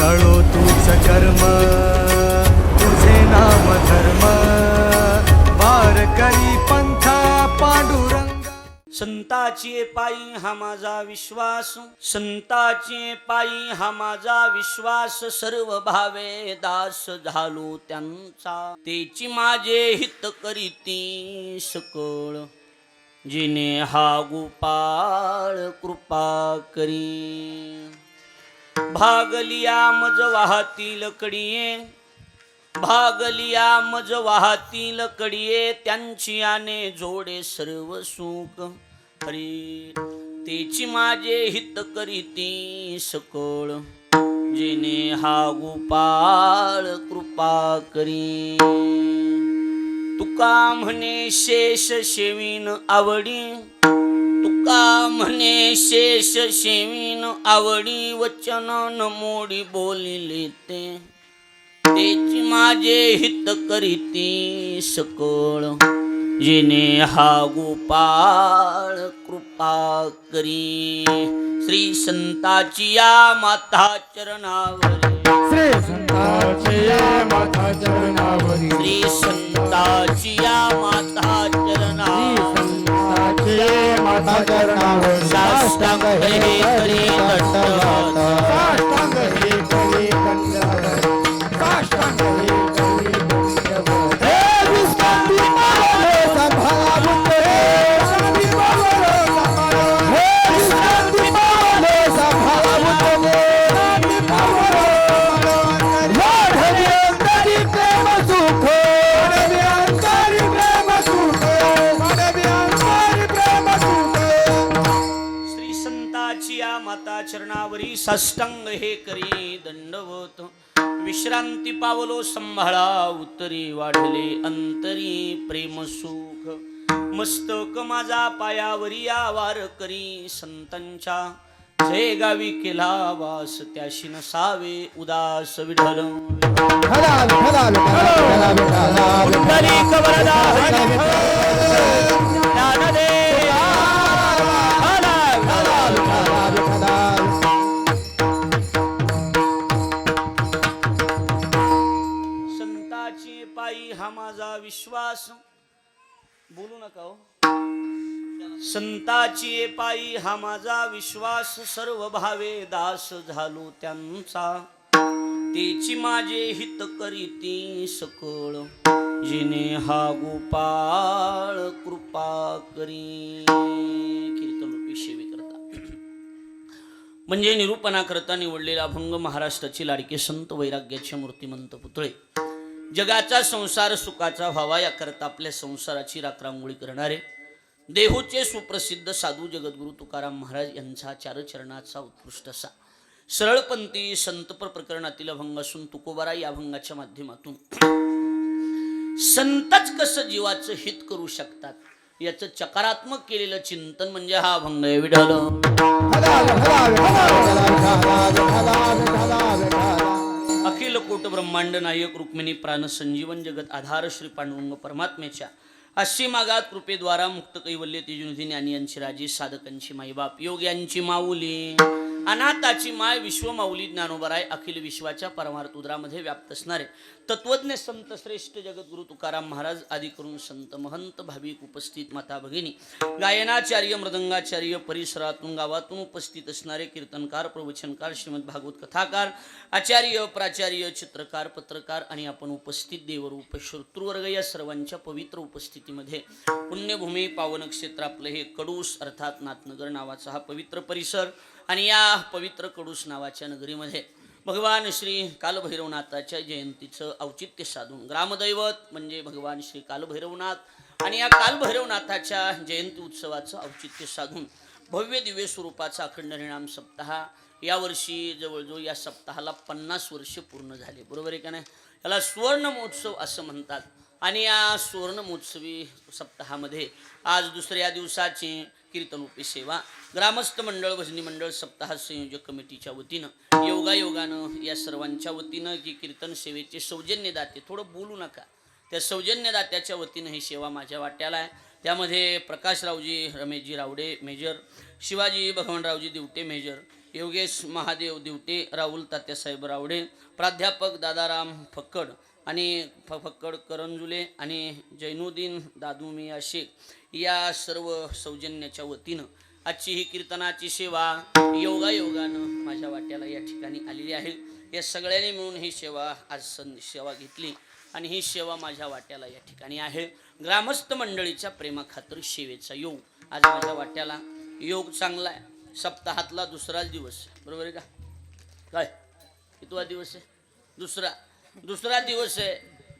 कळो तूच कर्म तुझे नाम धर्म. पार करी पंथा पांडुरंग. संताची पायी हा माझा विश्वास संताची पायी हा माझा विश्वास. सर्व भावे दास झालो त्यांचा तेची माझे हित करीती सकळ. जिने हा गोपाळ कृपा करी. भागलिया मज वाहतील कडिये. भागलिया मज वाहतील कडिये. त्यांची आने जोडे सर्व सुख. हरी तेची माझे हित करीती सकळ. जिने हा गोपाळ कृपा करी. तुका म्हणे शेष शेवीन आवडी. तुका म्हणे शेष शेवीन आवडी वचन न मोडी बोलिले ते. तेची माझे हित करीती सकळ जिने हा गोपाळ कृपा करी. श्री संताची या माता चरणावरी. श्री संताची या माता चरणावरी. श्री संताची या माता चरणावरी. संताची या साष्टांग हे करी साष्टांग हे करी साष्टांग हे साष्टांग हे करी दंडवत. विश्रांती पावलो संभाळा उत्तरी वाढले अंतरी प्रेम सुख. मस्तक माझा पायावरी आवार करी संतांच्या. जय गावी केला वास त्याशी नसावे उदास विढल विठ्ठला. बोलू नका हो. संताची पायी हा माझा विश्वास सर्व भावे दास झालो त्यांचा. तेची माझे हित करीती सकळ जिने हा गोपाळ कृपा करी. कीर्तन रूपी सेवे करता. म्हणजे निरूपणा करता निवडलेला अभंग महाराष्ट्राची लाडके संत वैराग्याचे मूर्तिमंत पुतळे. जगाचा संसार सुखाचा व्हावा याकरता आपल्या संसाराची राखरांगोळी करणारे देहूचे सुप्रसिद्ध साधू जगद्गुरु तुकाराम महाराज यांचा चारचरणाचा उत्कृष्ट असा. सरळपंथी संतपर प्रकरणातील अभंग असून तुकोबारा या अभंगाच्या माध्यमातून संतच कसं जीवाचं हित करू शकतात याचं चकारात्मक केलेलं चिंतन म्हणजे हा अभंग. आहे विढल अखिल कोट ब्रह्मांड नायक रुक्मिणी प्राण संजीवन जगत आधार श्री पांडुरंग परमात्म्याच्या अशी मागात कृपेद्वारा मुक्त कैवल्य तेजुनिधी ज्ञानी यांची राजे साधकांची माईबाप योग यांची माऊली. अनाथाची माय विश्वमाऊली ज्ञानोबराय अखिल विश्वाच्या परमार्थ उदरामध्ये व्याप्त असणारे. तत्वज्ञ संत श्रेष्ठ जगद्गुरु तुकाराम महाराज आदी करून संत महंत भाविक उपस्थित माता भगिनी. गायनाचार्य मृदंगाचार्य परिसरातून गावातून उपस्थित असणारे कीर्तनकार प्रवचनकार श्रीमद भागवत कथाकार आचार्य प्राचार्य चित्रकार पत्रकार आणि आपण उपस्थित देवरूप श्रोतृवर्ग या सर्वांच्या पवित्र उपस्थितीमध्ये पुण्यभूमी पावन क्षेत्र आपलं हे कडूस अर्थात नाथनगर नावाचा हा पवित्र परिसर आणि या पवित्र कडूस नावाच्या नगरीमध्ये भगवान श्री कालभैरवनाथाच्या जयंतीचं औचित्य साधून ग्रामदैवत म्हणजे भगवान श्री कालभैरवनाथ आणि या कालभैरवनाथाच्या जयंती उत्सवाचं औचित्य साधून भव्य दिव्य स्वरूपाचा अखंड हरिणाम सप्ताह यावर्षी जवळजवळ या सप्ताहाला पन्नास वर्ष पूर्ण झाले. बरोबर आहे का नाही? याला सुवर्ण महोत्सव असं म्हणतात. आणि या सुवर्ण महोत्सवी सप्ताहामध्ये आज दुसऱ्या दिवसाची कीर्तनरूपी सेवा ग्रामस्थ मंडळ भजनी मंडळ सप्ताह संयोजक कमिटीच्या वतीनं योगायोगानं या सर्वांच्या वतीनं जी कीर्तन सेवेचे सौजन्य दाते थोडं बोलू नका त्या सौजन्यदात्याच्या वतीनं ही सेवा माझ्या वाट्याला आहे. त्यामध्ये प्रकाशरावजी रमेशजी रावडे मेजर शिवाजी भगवानरावजी दिवटे मेजर योगेश महादेव दिवटे राहुल तात्यासाहेब रावडे प्राध्यापक दादाराम फक्कड आणि फफक्कड करंजुले आणि जैनुद्दीन दादुमिया शेख या सर्व सौजन्याच्या वतीनं आजची ही कीर्तनाची सेवा योगायोगानं माझ्या वाट्याला या ठिकाणी आलेली आहे. या सगळ्यांनी मिळून ही सेवा आज सं सेवा घेतली आणि ही सेवा माझ्या वाट्याला या ठिकाणी आहे. ग्रामस्थ मंडळीच्या प्रेमाखातर सेवेचा योग. आज माझ्या वाट्याला योग चांगला आहे. सप्ताहातला दुसराच दिवस. बरोबर आहे का? काय? कितवा दिवस आहे? दुसरा. दुसरा दिवस आहे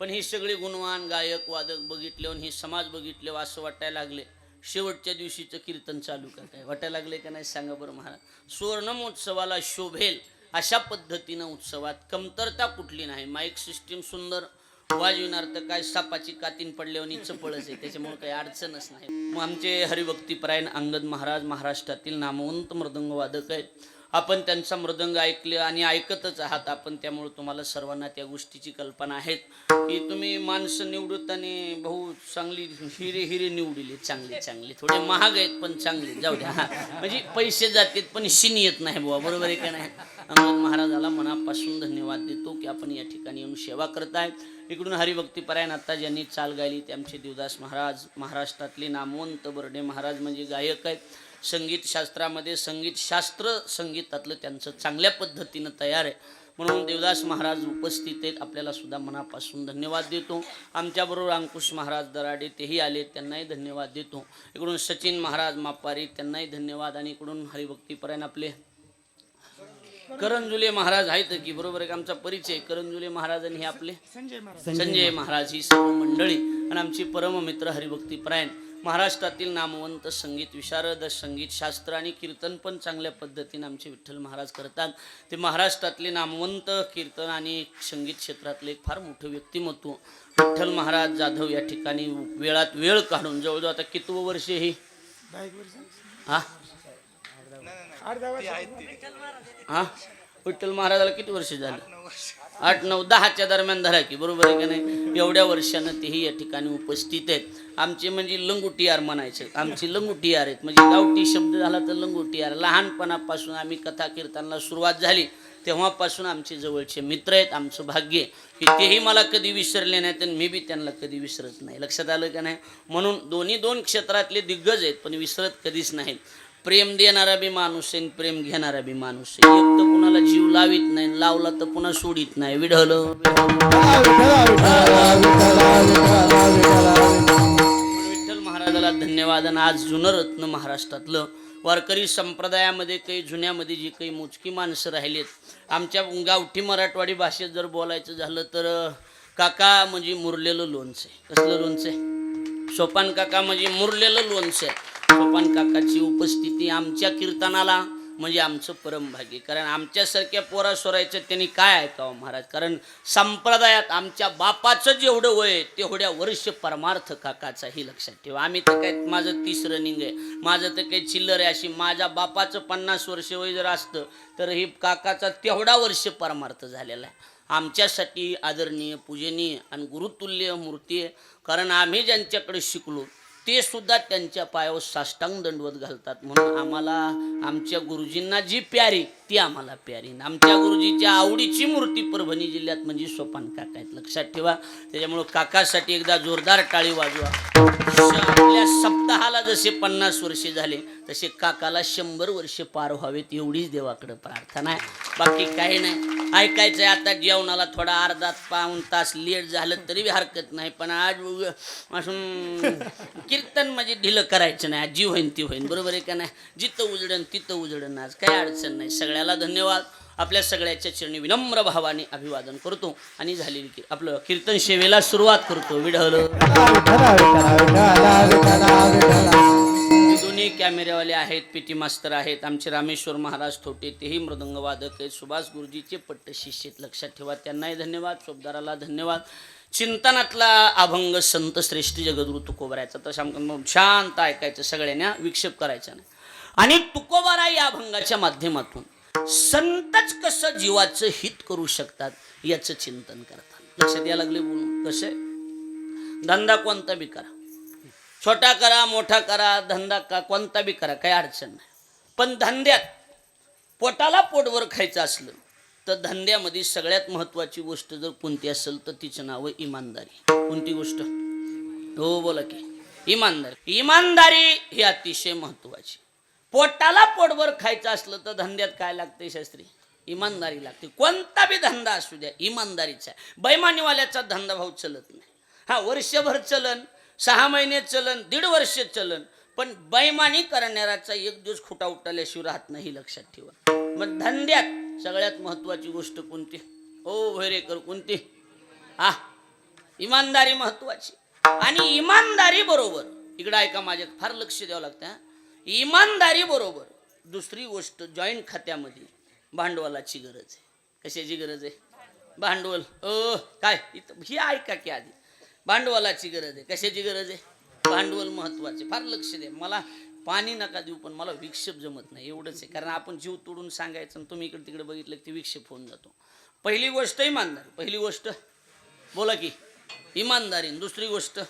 पण ही सगळी गुणवान गायक वादक बघितल्यावर ही समाज बघितले असं वाटायला लागले. शेवटच्या दिवशीचं कीर्तन चालू करताय. वाटायला लागले का नाही सांगा बरं महाराज. सुवर्णमहोत्सवाला शोभेल अशा पद्धतीनं उत्सवात कमतरता कुठली नाही. माईक सिस्टीम सुंदर वाजविणार तर काय सापाची कातीन पडल्यावर चपळच आहे. त्याच्यामुळे काही अडचणच नाही. मग आमचे हरिभक्तीपरायण अंगद महाराज महाराष्ट्रातील नामवंत मृदंग वादक आहेत. आपण त्यांचा मृदंग ऐकले आणि ऐकतच आहात. आपण त्यामुळे तुम्हाला सर्वांना त्या गोष्टीची कल्पना आहेत. की तुम्ही माणसं निवडताना भाऊ चांगली हिरे हिरे निवडले. चांगले चांगले. थोडे महाग आहेत पण चांगले. जाऊ द्या. म्हणजे पैसे जातात पण शिनी येत नाही बुवा. बरोबर आहे का नाही? अंगद महाराजाला मनापासून धन्यवाद देतो की आपण या ठिकाणी येऊन सेवा करताय. इकडून हरिभक्तीपरायण आता ज्यांनी चाल गायली. ते आमचे देवदास महाराज महाराष्ट्रातले नामवंत बर्डे महाराज म्हणजे गायक आहेत. संगीतशास्त्रामध्ये संगीतशास्त्र संगीतातलं त्यांचं चांगल्या पद्धतीनं तयार आहे. म्हणून देवदास महाराज उपस्थित आहेत. आपल्याला सुद्धा मनापासून धन्यवाद देतो. आमच्याबरोबर अंकुश महाराज दराडे तेही आले त्यांनाही धन्यवाद देतो. इकडून सचिन महाराज मापारी त्यांनाही धन्यवाद. आणि इकडून हरिभक्तीपरायण आपले करंजुले महाराज आहेत की बरोबर आहे का? आमचा परिचय करंजुले महाराज आणि हे आपले संजय महाराज. ही सर्व मंडळी आणि आमची परममित्र हरिभक्तीपरायण महाराष्ट्रातील नामवंत संगीत विशारद संगीत शास्त्र आणि कीर्तन पण चांगल्या पद्धतीने आमचे विठ्ठल महाराज करतात. ते महाराष्ट्रातले नामवंत कीर्तन आणि संगीत क्षेत्रातले एक फार मोठं व्यक्तिमत्व. विठ्ठल महाराज जाधव या ठिकाणी वेळात वेळ काढून जवळजवळ आता कितवं वर्ष ही? हा? हा? विठ्ठल महाराजाला किती वर्ष झालं? आठ नऊ दहाच्या दरम्यान धरा की बरोबर आहे का नाही? एवढ्या वर्षानं तेही या ठिकाणी उपस्थित आहेत. आमचे म्हणजे लंगुटियार म्हणायचे. आमची लंगुटियार आहेत. म्हणजे गावठी शब्द झाला तर लंगुटियार. लहानपणापासून आम्ही कथा कीर्तनाला सुरुवात झाली. तेव्हापासून आमचे जवळचे मित्र आहेत. आमचं भाग्य आहे की तेही मला कधी विसरले नाहीत आणि मी बी त्यांना कधी विसरत नाही. लक्षात आलं का नाही? म्हणून दोन्ही दोन क्षेत्रातले दिग्गज आहेत पण विसरत कधीच नाहीत. प्रेम देणारा बी माणूस आहे प्रेम घेणारा बी माणूस आहे. एक तर कुणाला जीव लावित नाही लावला तर पुन्हा सोडित नाही. विढलं विठ्ठल महाराजाला धन्यवाद. आणि आज जुनरत्न महाराष्ट्रातलं वारकरी संप्रदायामध्ये काही जुन्यामध्ये जी काही मोजकी माणसं राहिलीत आमच्या गावठी मराठवाडी भाषेत जर बोलायचं झालं तर काका म्हणजे मुरलेलं लोणचं आहे. कसलं लोणचं आहे? सोपान काका म्हणजे मुरलेलं लोणचं आहे. पप्पान काकाची उपस्थिती आमच्या कीर्तनाला म्हणजे आमचं परमभाग्य. कारण आमच्यासारख्या पोरा सोरायचं त्यांनी काय ऐकावं महाराज? कारण संप्रदायात आमच्या बापाचं जेवढं वय तेवढ्या वर्ष परमार्थ काकाचाही लक्षात ठेवा. आम्ही तर काय माझं तिसरं निंग आहे. माझं तर काही चिल्लर आहे. अशी माझ्या बापाचं पन्नास वर्ष वय जर असतं तर ही काकाचा तेवढा वर्ष परमार्थ झालेला आहे. आमच्यासाठी आदरणीय पूजनीय आणि गुरुतुल्य मूर्ती आहे. कारण आम्ही ज्यांच्याकडे शिकलो ते सुद्धा त्यांच्या पायावर साष्टांग दंडवत घालतात. म्हणून आम्हाला आमच्या गुरुजींना जी प्यारी ती आम्हाला प्यारी. आमच्या गुरुजीच्या आवडीची मूर्ती परभणी जिल्ह्यात म्हणजे सोपान काका आहेत. लक्षात ठेवा. त्याच्यामुळं काकासाठी एकदा जोरदार टाळी वाजवा. आपल्या सप्ताहाला जसे पन्नास वर्षे झाले तसे काकाला शंभर वर्षे पार व्हावेत एवढीच देवाकडे प्रार्थना आहे. बाकी काही नाही. ऐकायचंय आता जेवणाला थोडा अर्धा पाऊन तास लेट झालं तरी बी हरकत नाही पण आज असून कीर्तन म्हणजे ढिलं करायचं नाही आज जी होईन ती होईन बरोबर आहे का नाही जिथं उजडन तिथं उजडन आज काही अडचण नाही सगळ्याला धन्यवाद आपल्या सगळ्याच्या चरणी विनम्र भावाने अभिवादन करतो आणि झालेली की आपलं कीर्तन सेवेला सुरुवात करतो विढल विठ्ठला दोन्ही कॅमेरेवाले आहेत पी टी मास्तर आहेत. आमचे रामेश्वर महाराज थोटे तेही मृदंगवादक आहेत. सुभाष गुरुजीचे पट्ट लक्षात ठेवा. त्यांनाही धन्यवाद. शोभदाराला धन्यवाद. चिंतनातला अभंग संत श्रेष्ठ जगद्गुरु तुकोबरायचा. तसं आमचं शांत ऐकायचं सगळ्यांना विक्षेप करायचा नाही. आणि तुकोबारा या अभंगाच्या माध्यमातून संतच कसं जीवाचं हित करू शकतात याचं चिंतन करतात. लक्षात यायला लागले बोलून. कसे धंदा कोणता बी करा छोटा करा मोठा करा धंदा का कोणता बी करा काही अडचण नाही. पण धंद्यात पोटाला पोटवर खायचं असलं तर धंद्यामध्ये सगळ्यात महत्वाची गोष्ट जर कोणती असेल तर तिचं नाव आहे इमानदारी. कोणती गोष्ट? हो बोला की. इमानदारी. इमानदारी ही अतिशय महत्वाची पोटाला पोटभर खायचं असलं तर धंद्यात काय लागते शास्त्री? इमानदारी लागते. कोणता बी धंदा असू द्या इमानदारीचा. आहे बैमानीवाल्याचा धंदा भाऊ चलत नाही. हा वर्षभर चलन सहा महिने चलन दीड वर्ष चलन पण बैमानी करणाऱ्याचा एक दिवस खुटा उठल्याशिवाय राहत नाही लक्षात ठेवा. मग धंद्यात सगळ्यात महत्वाची गोष्ट कोणती? ओ भैरेकर कोणती? हा इमानदारी महत्वाची आणि इमानदारी बरोबर. इकडं ऐका माझ्या फार लक्ष द्यावं लागतं इमानदारी बरोबर. दुसरी गोष्ट जॉईंट खात्यामध्ये भांडवलाची गरज आहे. कशाची गरज आहे? भांडवल अ काय? इथं ही ऐका की आधी. भांडवलाची गरज आहे. कशाची गरज आहे? भांडवल महत्त्वाचे. फार लक्ष द्या. मला पाणी नका देऊ पण मला विक्षेप जमत नाही. एवढंच आहे. कारण आपण जीव तोडून सांगायचं आणि तुम्ही इकडे तिकडे बघितलं की ते विक्षेप होऊन जातो. पहिली गोष्ट इमानदारी. पहिली गोष्ट बोला की इमानदारी. दुसरी गोष्ट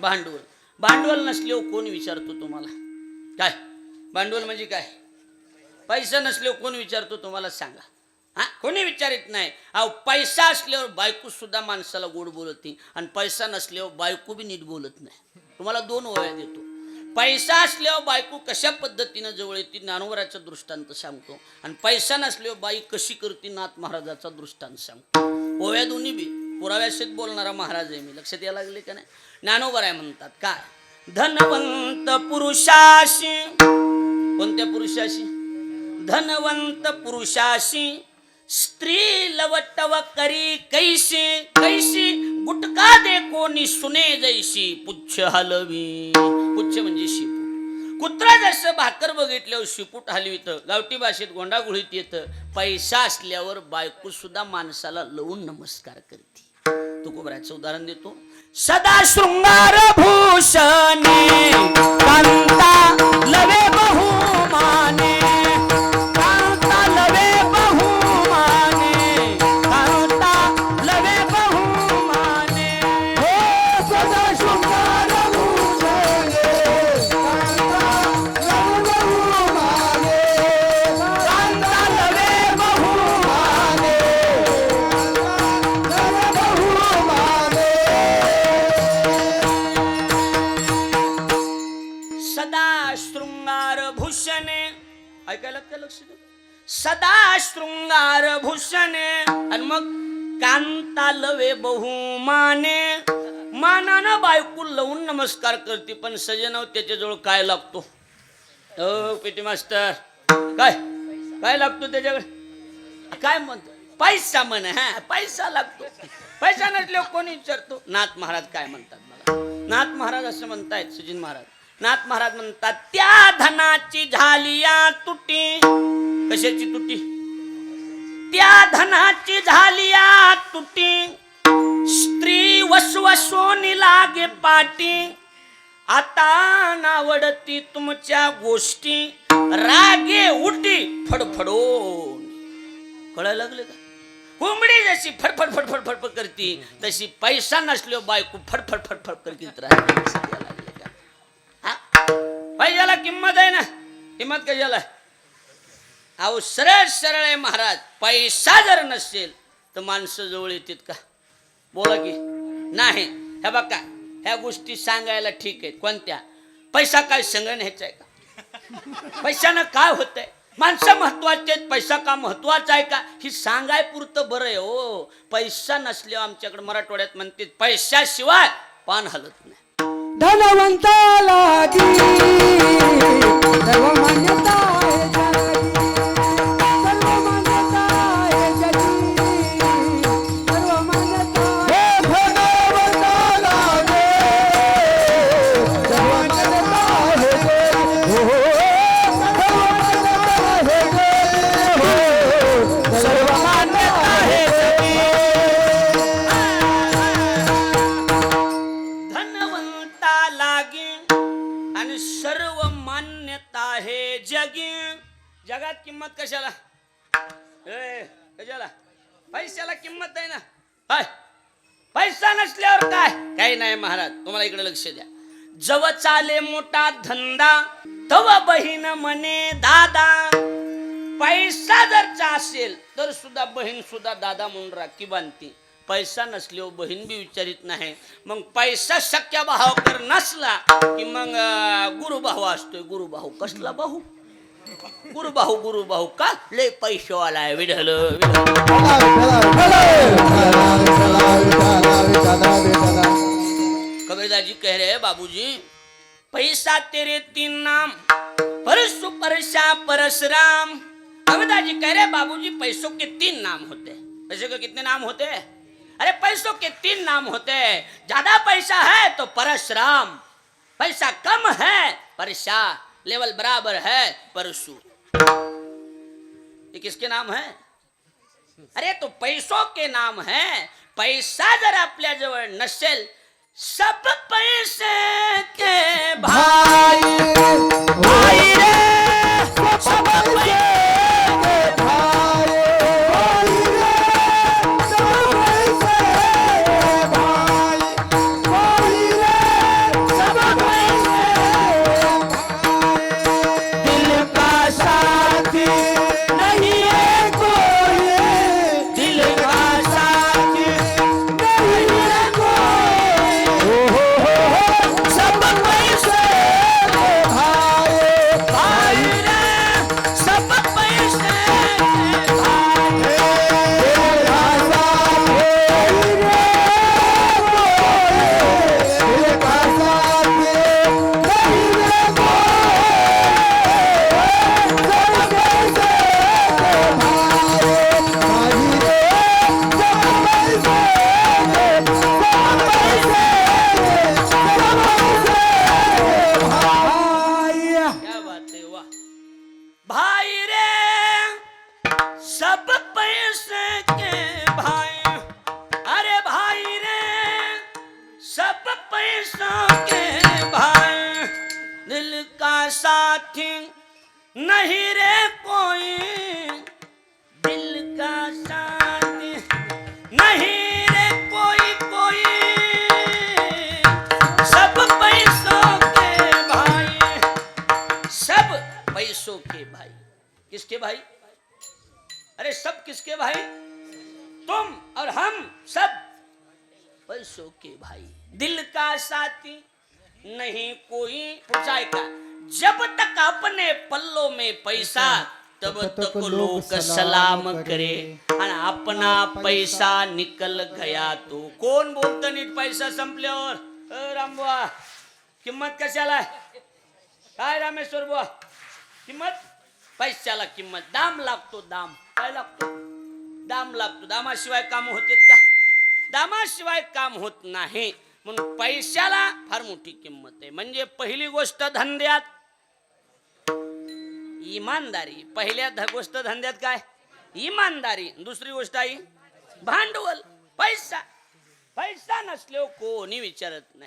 भांडवल. भांडवल नसल्यावर कोण विचारतो तुम्हाला? काय? भांडवल म्हणजे काय? पैसा नसल्यावर कोण विचारतो तुम्हाला? सांगा. हा? कोणी विचारित नाही. अहो पैसा असल्यावर बायको सुद्धा माणसाला गोड बोलत नाही आणि पैसा नसल्यावर बायको बी नीट बोलत नाही. तुम्हाला दोन वया देतो. पैसा असल्यावर बायको कशा पद्धतीनं जवळ येते ज्ञानोबराचा दृष्टांत सांगतो. आणि पैसा नसल्यावर बाई कशी करते नाथ महाराजाचा दृष्टांत सांगतो. ओव्या दोन्ही बी. पुराव्याशीत बोलणारा महाराज आहे मी. लक्षात यायला लागले का नाही? ज्ञानोबर आहे म्हणतात काय? धनवंत पुरुषाशी. कोणत्या पुरुषाशी? धनवंत पुरुषाशी. स्त्री लवटव करी कैशी कैशी गुटका दे कोणी सुने जैशी पुच्छ हलवी। पुच्छ म्हणजे शिपूट कुत्रा जसं भाकर बघितल्यावर शिपूट हलवीत गावठी भाषेत गोंडागुळीत येतं पैसा असल्यावर बायको सुद्धा माणसाला लवून नमस्कार करते. तुकोबराचं उदाहरण देतो. सदा शृंगार भूषणे ऐकायला त्या लक्ष दे सदा शृंगार भूषणे आणि मग कांता लवे बहुमाने. मानानं बायको लावून नमस्कार करते पण सजनाव त्याच्याजवळ काय लागतो? अ पेटी मास्टर काय? काय लागतो त्याच्याकडे? काय म्हणतो? पैसा म्हण हा पैसा लागतो. पैसा नसल्यावर कोणी विचारतो? नाथ महाराज काय म्हणतात मला? नाथ महाराज असं म्हणतायत सुजिन महाराज. नाथ महाराज म्हणतात त्या धनाची झाली या तुटी. कशाची तुटी? त्या धनाची झाली या तुटी. स्त्री वसवसोनी लागे पाटी. आता नावडती तुमच्या गोष्टी. रागे उटी फडफडो कळायला लागले का? कोंबडी जशी फडफड फडफड फडफड करती तशी पैसा नसलो बायको फडफड फडफड करत राहते. याला किंमत आहे ना? किंमत कशाला आहे? अहो सरळ सरळ आहे महाराज. पैसा जर नसेल तर माणसं जवळ येतात का? बोला की. नाही. ह्या बघा ह्या गोष्टी सांगायला ठीक आहेत. कोणत्या? पैसा काय संगण ह्याचा आहे का? पैशानं काय होतंय? माणसं महत्त्वाचे आहेत पैसा का महत्त्वाचा आहे का? ही सांगाय पुरतं बरं आहे हो. पैसा नसल्यावर आमच्याकडे मराठवाड्यात म्हणते पैशाशिवाय पान हलत नाही. धनवंताला गी चाले मोठा धंदा. तव बहीण म्हणे दादा पैसा जर चा असेल तर सुद्धा बहीण सुद्धा दादा म्हणून राखी बांधते. पैसा नसल्यावर बहीण बी विचारित नाही. मग पैसा शक्य भाव कर नसला की मग गुरु गुरुभाऊ असतोय. गुरुभाऊ कसला भाऊ? गुरुभाऊ गुरुभाऊ का? लय पैशेवाला आहे विढल कबीरदाजी कह रहे बाबूजी पैसा तेरे तीन नाम परसु परशा परशुराम अमिता जी कह रहे बाबूजी पैसों के तीन नाम होते हैं। पैसे के कितने नाम होते अरे पैसों के तीन नाम होते ज्यादा पैसा है तो परशुराम पैसा कम है परशा लेवल बराबर है परशु ये किसके नाम है? अरे तो पैसों के नाम है। पैसा जर आपल्या जवळ नसेल सब पैसे के भाई भाई रे सब पैसे। किसके भाई? अरे सब किसके भाई? तुम और हम सब। पैसों के भाई। दिल का साथी नहीं कोई पुचाए का जब तक अपने पल्लों में पैसा तब तक लोग सलाम करे। आणि अपना पैसा निकल गया तो कोण बोलत नीट पैसा संपल्यावर अ, रामबुवा किंमत कशाला? काय रामेश्वर बुवा किंमत पैशाला किंमत. दाम लागतो दाम. काय लागतो? दाम लागतो. दामाशिवाय काम होते का? दामाशिवाय काम होत नाही. म्हणून पैशाला फार मोठी किंमत आहे. म्हणजे पहिली गोष्ट धंद्यात. इमानदारी. पहिल्या गोष्ट धंद्यात काय? इमानदारी. दुसरी गोष्ट आहे भांडवल. पैसा. पैसा नसल्यावर कोणी विचारत नाही.